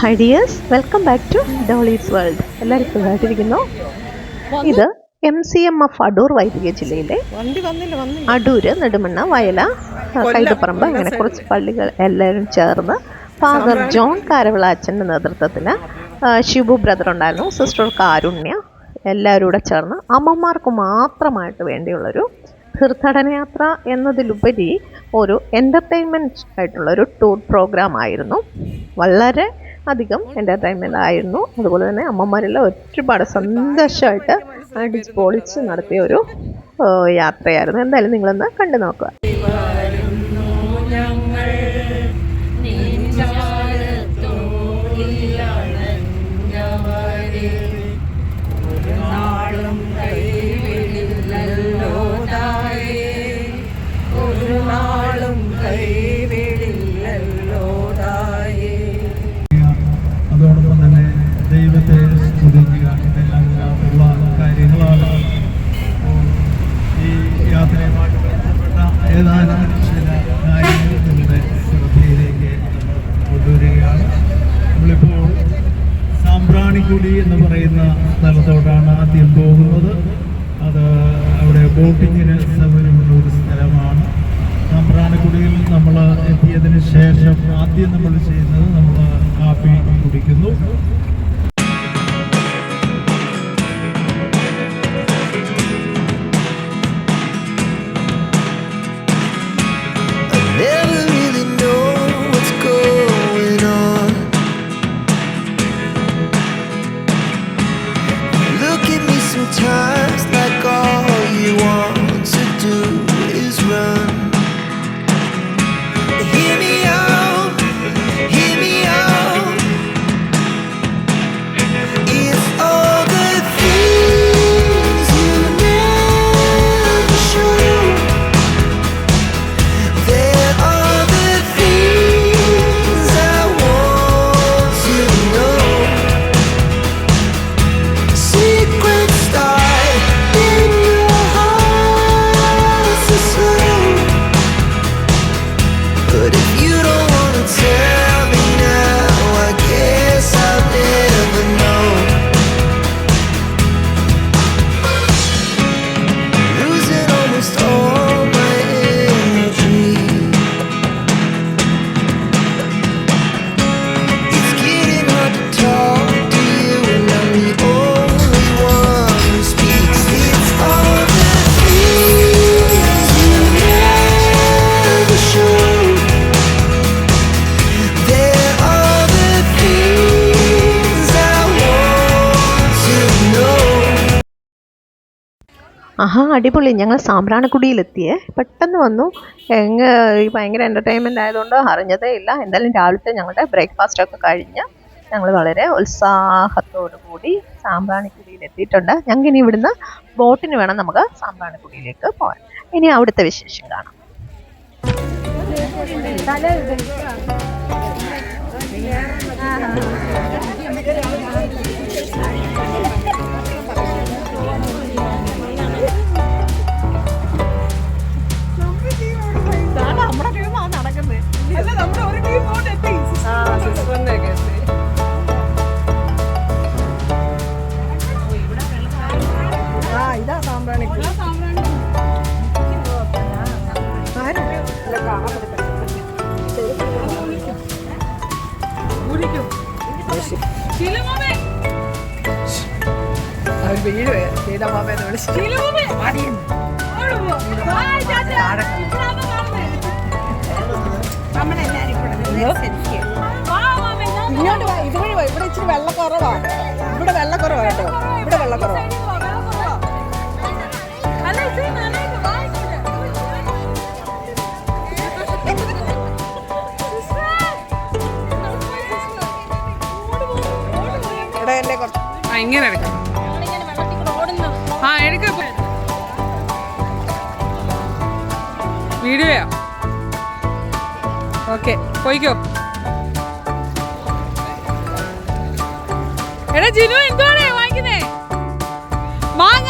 hi dears welcome back to Dolly's world എല്ലാവർക്കും സുഖമായിട്ടിരിക്കുന്നു. ഇത് M C M F Adoor വൈദിക ജില്ലയിലെ അടൂര് നെടുമണ്ണ വയല കൈതപ്പറമ്പ് അങ്ങനെ കുറച്ച് പള്ളികൾ എല്ലാവരും ചേർന്ന് ഫാദർ ജോൺ കാരവിള അച്ഛന്റെ നേതൃത്വത്തിൽ ഷിബു ബ്രദർ ഉണ്ടായിരുന്നു സിസ്റ്റർ കാരുണ്യ എല്ലാവരും കൂടെ ചേർന്ന് അമ്മമാർക്ക് മാത്രമായിട്ട് വേണ്ടിയുള്ളൊരു തീർത്ഥാടനയാത്ര എന്നതിലുപരി ഒരു എന്റർടൈൻമെന്റ് ആയിട്ടുള്ളൊരു ടൂർ പ്രോഗ്രാം ആയിരുന്നു. വളരെ അധികം എന്റർടൈൻമെന്റ് ആയിരുന്നു. അതുപോലെ തന്നെ അമ്മമാരെല്ലാം ഒരുപാട് സന്തോഷമായിട്ട് അടിച്ച് നടത്തിയ ഒരു യാത്രയായിരുന്നു. എന്തായാലും നിങ്ങളൊന്ന് കണ്ടു നോക്കുക. അതോടൊപ്പം ശേഷം ആദ്യം നമ്മൾ ചെയ്യുന്നത് നമ്മൾ ആഹാ അടിപൊളി. ഞങ്ങൾ സാമ്പ്രാണിക്കുടിയിലെത്തിയേ പെട്ടെന്ന് വന്നു. എങ്ങ ഭയങ്കര എന്റർടൈൻമെന്റ് ആയതുകൊണ്ട് അറിഞ്ഞതേ ഇല്ല. എന്തായാലും രാവിലത്തെ ഞങ്ങളുടെ ബ്രേക്ക്ഫാസ്റ്റ് ഒക്കെ കഴിഞ്ഞ് ഞങ്ങൾ വളരെ ഉത്സാഹത്തോടു കൂടി സാമ്പ്രാണിക്കുടിയിൽ എത്തിയിട്ടുണ്ട് ഞങ്ങൾക്ക് ഇനി ഇവിടുന്ന് ബോട്ടിന് വേണം നമുക്ക് സാമ്പ്രാണിക്കുടിയിലേക്ക് പോകാൻ. ഇനി അവിടുത്തെ വിശേഷം കാണാം. ഇതാ സാമ്പ്രാണി. അവർ വീഴുവേ ശീലമാമേന്ന് വിളിച്ചു മടിയെന്ന്. വന്നത് ഇങ്ങോട്ട് ഇതുവഴി ഇവിടെ ഇച്ചിരി വെള്ളം കുറവാ ഇവിടെ വെള്ളം കുറവാ കേട്ടോ. ഇവിടെ വെള്ളം ആ വീഡിയോയാ. ഓക്കേ. പോയിക്കോ. എടാ ജിനു എന്തുവാണ് വാങ്ങിക്കുന്നേ? മാങ്ങ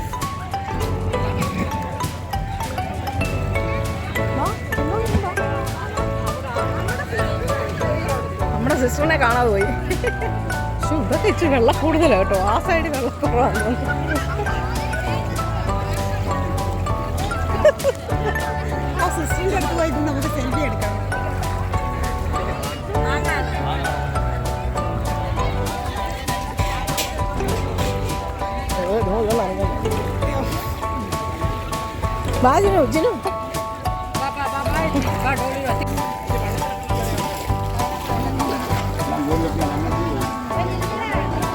സിസ്റ്ററിനെ കാണാതെ പോയി. പക്ഷെ ഇതൊക്കെ ഇച്ചിരി വെള്ളം കൂടുതലാണ് കേട്ടോ. ആ സൈഡിൽ വെള്ളം കുറവാണ് ആ സിസ്റ്ററിന്റെ അടുത്ത് പോയിട്ട് നമുക്ക് സെൽഫി എടുക്കാം. ബാജിനു ജിനു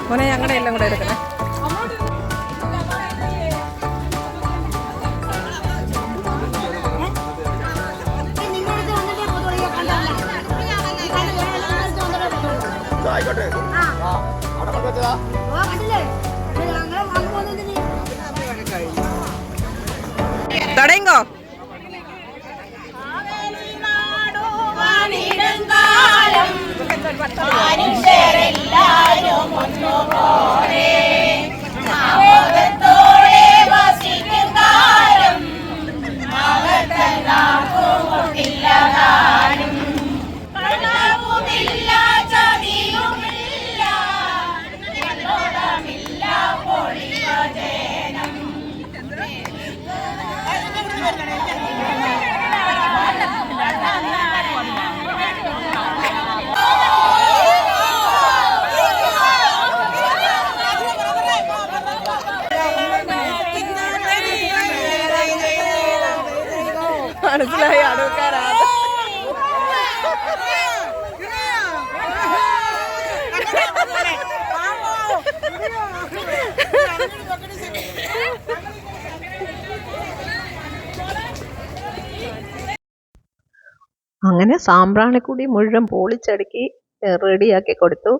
മോനെ ഞങ്ങളുടെ എല്ലാം കൂടെ എടുക്കണേ. ആയിക്കോട്ടെ ഞങ്ങളെ അങ്ങനെ സാമ്പ്രാണിക്കുടി മുഴുവൻ പൊളിച്ചടുക്കി റെഡിയാക്കി കൊടുത്തു.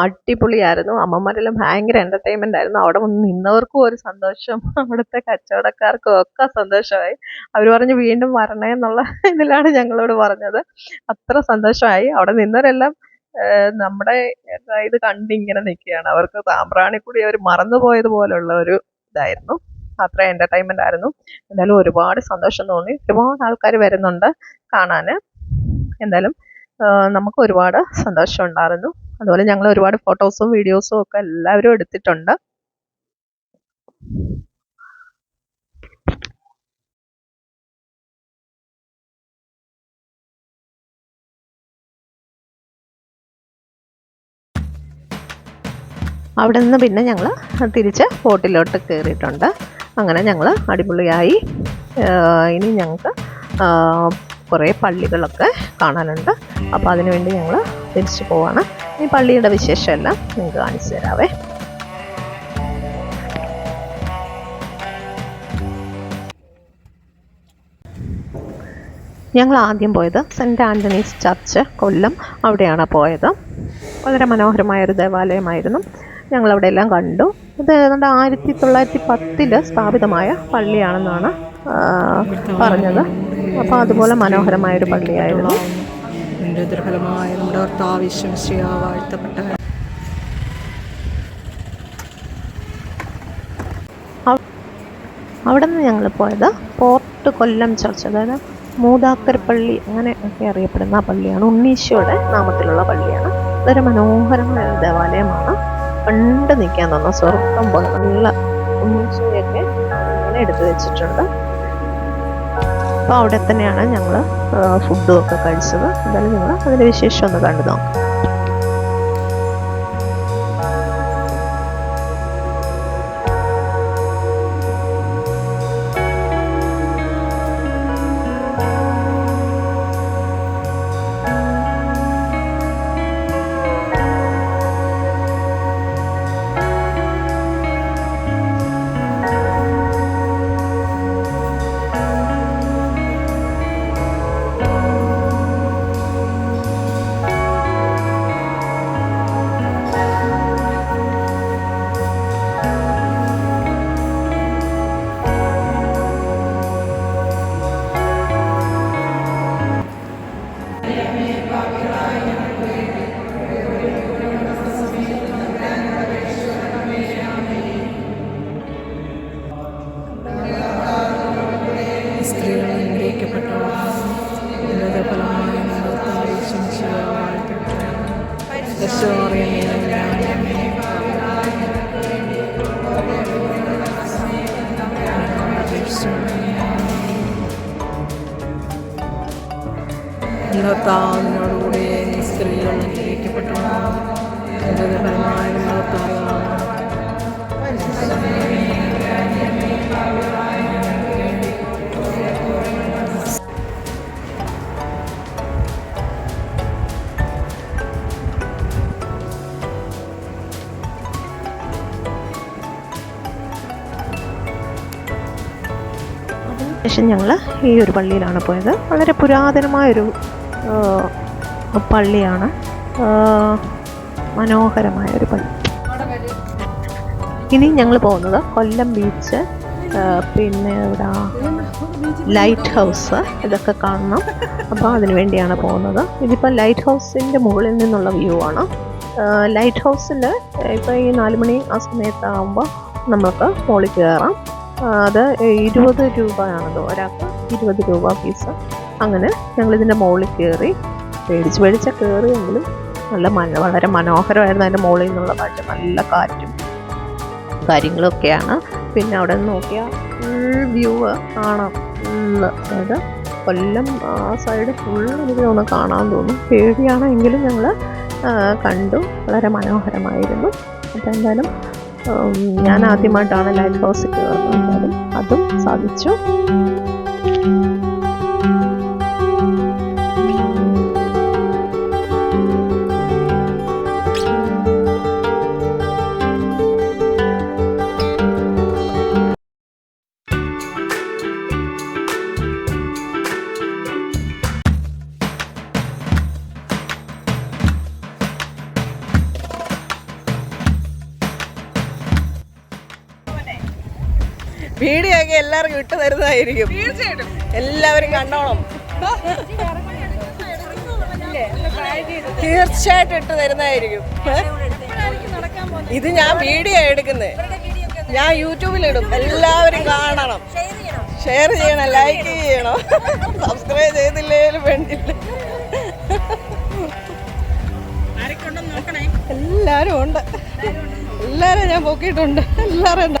അടിപൊളിയായിരുന്നു. അമ്മമാരെല്ലാം ഭയങ്കര എന്റർടൈൻമെന്റ് ആയിരുന്നു. അവിടെ വന്ന് നിന്നവർക്കും ഒരു സന്തോഷം. അവിടുത്തെ കച്ചവടക്കാർക്കും ഒക്കെ സന്തോഷമായി. അവർ പറഞ്ഞു വീണ്ടും വരണേ എന്നുള്ള ഇതിലാണ് ഞങ്ങളോട് പറഞ്ഞത്. അത്ര സന്തോഷമായി. അവിടെ നിന്നവരെല്ലാം നമ്മുടെ ഇത് കണ്ടിങ്ങനെ നിൽക്കുകയാണ്. അവർക്ക് സാമ്പ്രാണിക്കുടി അവർ മറന്നുപോയതുപോലുള്ള ഒരു ഇതായിരുന്നു. അത്ര എന്റർടൈൻമെന്റ് ആയിരുന്നു. എന്തായാലും ഒരുപാട് സന്തോഷം തോന്നി. ഒരുപാട് ആൾക്കാർ വരുന്നുണ്ട് കാണാൻ എന്തായാലും നമുക്ക് ഒരുപാട് സന്തോഷം ഉണ്ടായിരുന്നു. അതുപോലെ ഞങ്ങൾ ഒരുപാട് ഫോട്ടോസും വീഡിയോസും ഒക്കെ എല്ലാവരും എടുത്തിട്ടുണ്ട്. അവിടെ നിന്ന് പിന്നെ ഞങ്ങൾ തിരിച്ച് ബോട്ടിലോട്ട് കയറിയിട്ടുണ്ട്. അങ്ങനെ ഞങ്ങൾ അടിപൊളിയായി. ഇനി ഞങ്ങൾക്ക് കുറേ പള്ളികളൊക്കെ കാണാനുണ്ട്. അപ്പോൾ അതിനുവേണ്ടി ഞങ്ങൾ തിരിച്ചു പോവാണ്. ഈ പള്ളിയുടെ വിശേഷമെല്ലാം നിങ്ങൾക്ക് കാണിച്ചു തരാവേ. ഞങ്ങൾ ആദ്യം പോയത് സെന്റ് ആന്റണീസ് ചർച്ച് കൊല്ലം അവിടെയാണ് പോയത്. വളരെ മനോഹരമായ ഒരു ദേവാലയമായിരുന്നു. ഞങ്ങൾ അവിടെ എല്ലാം കണ്ടു. ഇത് ഏതാണ്ട് ആയിരത്തി തൊള്ളായിരത്തി പത്തിൽ സ്ഥാപിതമായ പള്ളിയാണെന്നാണ് പറഞ്ഞത്. അപ്പോൾ അതുപോലെ മനോഹരമായ ഒരു പള്ളിയായിരുന്നു. എന്റെ നമ്മുടെ വാഴ്ത്തപ്പെട്ട അവിടെ നിന്ന് ഞങ്ങൾ പോയത് പോർട്ട് കൊല്ലം ചർച്ച്. അതായത് മൂതാക്കർ പള്ളി അങ്ങനെ ഒക്കെ അറിയപ്പെടുന്ന ആ പള്ളിയാണ്. ഉണ്ണീശോയുടെ നാമത്തിലുള്ള പള്ളിയാണ്. ഇതൊരു മനോഹരമായ ദേവാലയമാണ്. കണ്ട് നിൽക്കാൻ തന്ന സ്വർഗം പോലെ നല്ല ഉണ്ണീശോയൊക്കെ അങ്ങനെ എടുത്തു വെച്ചിട്ടുണ്ട്. അപ്പോൾ അവിടെ തന്നെയാണ് ഞങ്ങൾ ഫുഡും ഒക്കെ കഴിച്ചത്. എന്തായാലും നിങ്ങൾ അതിന്റെ വിശേഷം ഒന്ന് കണ്ടു നോക്കാം. ശേഷം ഞങ്ങൾ ഈ ഒരു പള്ളിയിലാണ് പോയത്. വളരെ പുരാതനമായൊരു പള്ളിയാണ്. മനോഹരമായ ഒരു പള്ളി. ഇനി ഞങ്ങൾ പോകുന്നത് കൊല്ലം ബീച്ച് പിന്നെ ഇവിടെ ലൈറ്റ് ഹൗസ് ഇതൊക്കെ കാണണം. അപ്പോൾ അതിന് വേണ്ടിയാണ് പോകുന്നത്. ഇതിപ്പോൾ ലൈറ്റ് ഹൗസിന്റെ മുകളിൽ നിന്നുള്ള വ്യൂ ആണ്. ലൈറ്റ് ഹൗസിൽ ഇപ്പോൾ ഈ നാല് മണി ആ സമയത്താകുമ്പോൾ നമുക്ക് മുകളിൽ കയറാം അത് ഇരുപത് രൂപയാണല്ലോ. ഒരാൾക്ക് ഇരുപത് രൂപ ഫീസ് അങ്ങനെ ഞങ്ങളിതിന്റെ മുകളിൽ കയറി പേടിച്ച് പേടിച്ച കയറിയെങ്കിലും നല്ല മന വളരെ മനോഹരമായിരുന്നു അതിന്റെ മുകളിൽ നിന്നുള്ള കാഴ്ച നല്ല കാറ്റും കാര്യങ്ങളൊക്കെയാണ്. പിന്നെ അവിടെ നിന്ന് നോക്കിയാൽ ഫുൾ വ്യൂ കാണാം. ഫുള്ള് അതായത് കൊല്ലം ആ സൈഡ് ഫുൾ എനിക്ക് ഒന്ന് കാണാൻ തോന്നും. പേടിയാണെങ്കിലും ഞങ്ങൾ കണ്ടു. വളരെ മനോഹരമായിരുന്നു. അപ്പോൾ എന്തായാലും ഞാൻ ആദ്യമായിട്ടാണ് ലൈറ്റ് ഹൗസിൽ കയറുന്നത്. അതും സാധിച്ചു. എല്ലാവർക്കും ഇട്ട് തരുന്നതായിരിക്കും. തീർച്ചയായിട്ടും. എല്ലാവരും കണ്ടോണം. തീർച്ചയായിട്ടും ഇട്ട് തരുന്നതായിരിക്കും? ഇത് ഞാൻ വീഡിയോ എടുക്കുന്നത് ഞാൻ യൂട്യൂബിൽ ഇടും. എല്ലാവരും കാണണം. ഷെയർ ചെയ്യണം ലൈക്ക് ചെയ്യണം. സബ്സ്ക്രൈബ് ചെയ്തില്ലേലും വേണ്ടില്ല. എല്ലാരും ഉണ്ട്. എല്ലാരും ഞാൻ പൊക്കിയിട്ടുണ്ട്. എല്ലാരും ഉണ്ട്.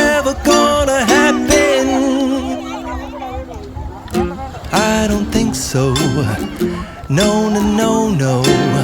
so. No, no, no, no.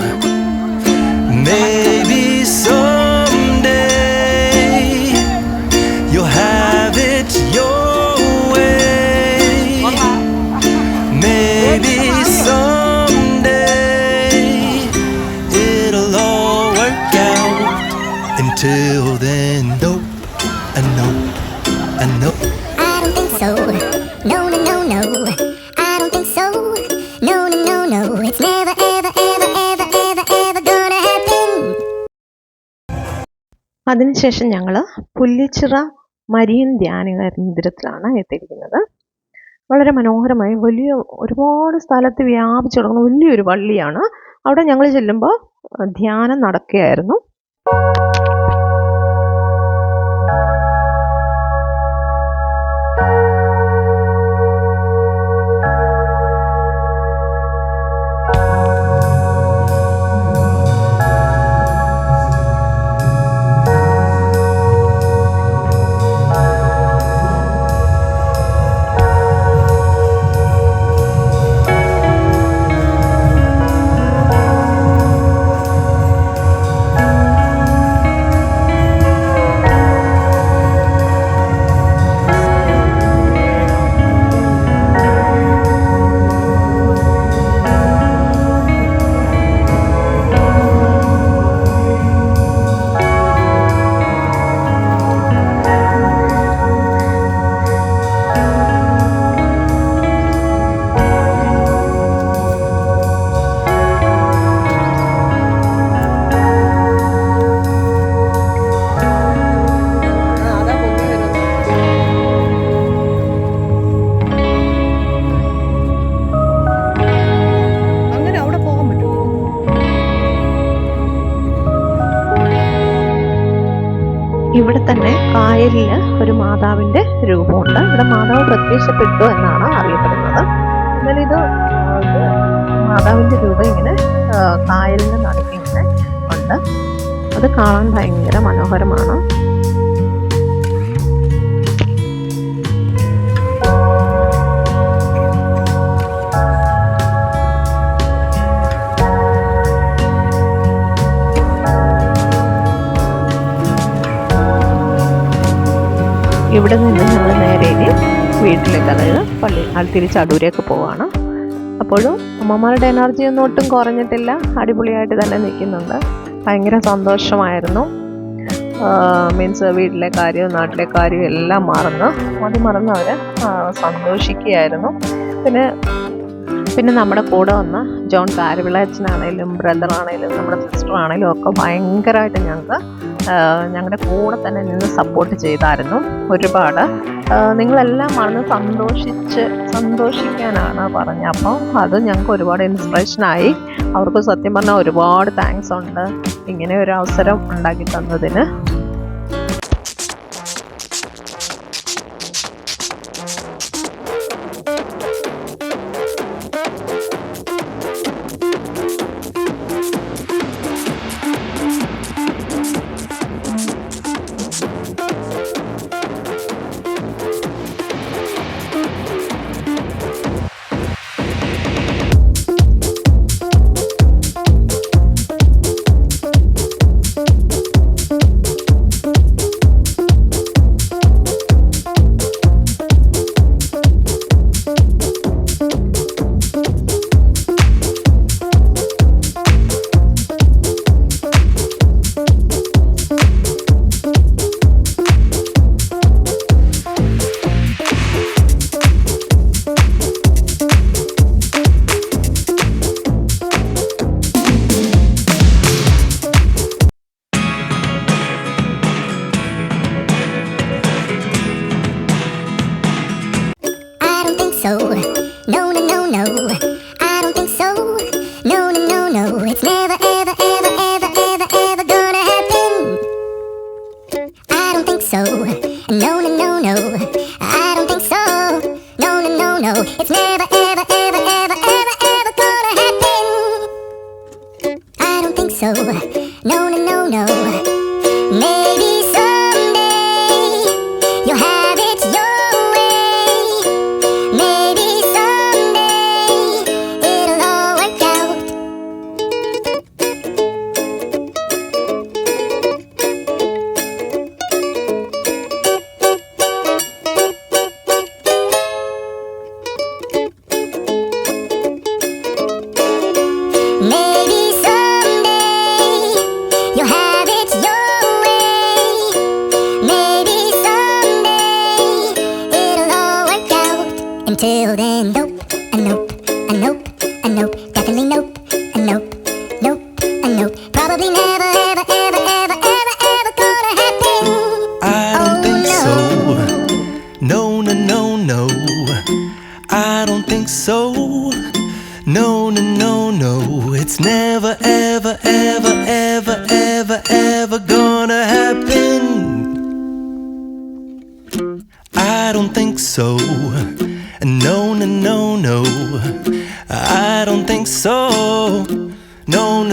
അതിനുശേഷം ഞങ്ങൾ പുല്ലിച്ചിറ മരിയൻ ധ്യാന കേന്ദ്രത്തിലാണ് എത്തിയിരിക്കുന്നത്. വളരെ മനോഹരമായി വലിയ ഒരുപാട് സ്ഥലത്ത് വ്യാപിച്ചു കിടക്കുന്ന വലിയൊരു പള്ളിയാണ്. അവിടെ ഞങ്ങൾ ചെല്ലുമ്പോൾ ധ്യാനം നടക്കുകയായിരുന്നു. കായലിൽ ഒരു മാതാവിന്റെ രൂപമുണ്ട്. ഇവിടെ മാതാവ് പ്രത്യക്ഷപ്പെട്ടു എന്നാണ് അറിയപ്പെടുന്നത്. എന്നാൽ ഇത് മാതാവിന്റെ രൂപം ഇങ്ങനെ കായലിന്റെ നടുക്ക് ഇങ്ങനെ ഉണ്ട്. അത് കാണാൻ ഭയങ്കര മനോഹരമാണ്. ഇവിടെ നിന്ന് ഞങ്ങൾ നേരെ വീട്ടിലേക്ക് അതായത് പള്ളി തിരിച്ച് അടൂരേക്ക് പോവാണ്. അപ്പോഴും അമ്മമാരുടെ എനർജി ഒന്നും ഒട്ടും കുറഞ്ഞിട്ടില്ല. അടിപൊളിയായിട്ട് തന്നെ നിൽക്കുന്നുണ്ട്. ഭയങ്കര സന്തോഷമായിരുന്നു. മീൻസ് വീട്ടിലെ കാര്യവും നാട്ടിലെ കാര്യവും എല്ലാം മറന്ന് അത് മറന്ന് അവർ സന്തോഷിക്കുകയായിരുന്നു. പിന്നെ പിന്നെ നമ്മുടെ കൂടെ വന്ന ജോൺ കാരവിളച്ചനാണേലും ബ്രദറാണേലും നമ്മുടെ സിസ്റ്റർ ആണെങ്കിലും ഒക്കെ ഭയങ്കരമായിട്ട് ഞങ്ങൾക്ക് ഞങ്ങളുടെ കൂടെ തന്നെ നിന്ന് സപ്പോർട്ട് ചെയ്തായിരുന്നു ഒരുപാട്. നിങ്ങളെല്ലാം മറന്ന് സന്തോഷിച്ച് സന്തോഷിക്കാനാണ് പറഞ്ഞത്. അപ്പോൾ അത് ഞങ്ങൾക്ക് ഒരുപാട് ഇൻസ്പിറേഷനായി അവർക്ക് സത്യം പറഞ്ഞാൽ ഒരുപാട് താങ്ക്സ് ഉണ്ട്. ഇങ്ങനെ ഒരു അവസരം ഉണ്ടാക്കി തന്നതിന്. う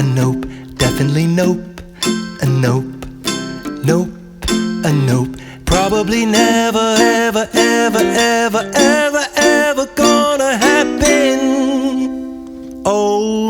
a nope, definitely nope, a nope, nope, a nope. Probably never, ever, ever, ever, ever, ever gonna happen. Oh.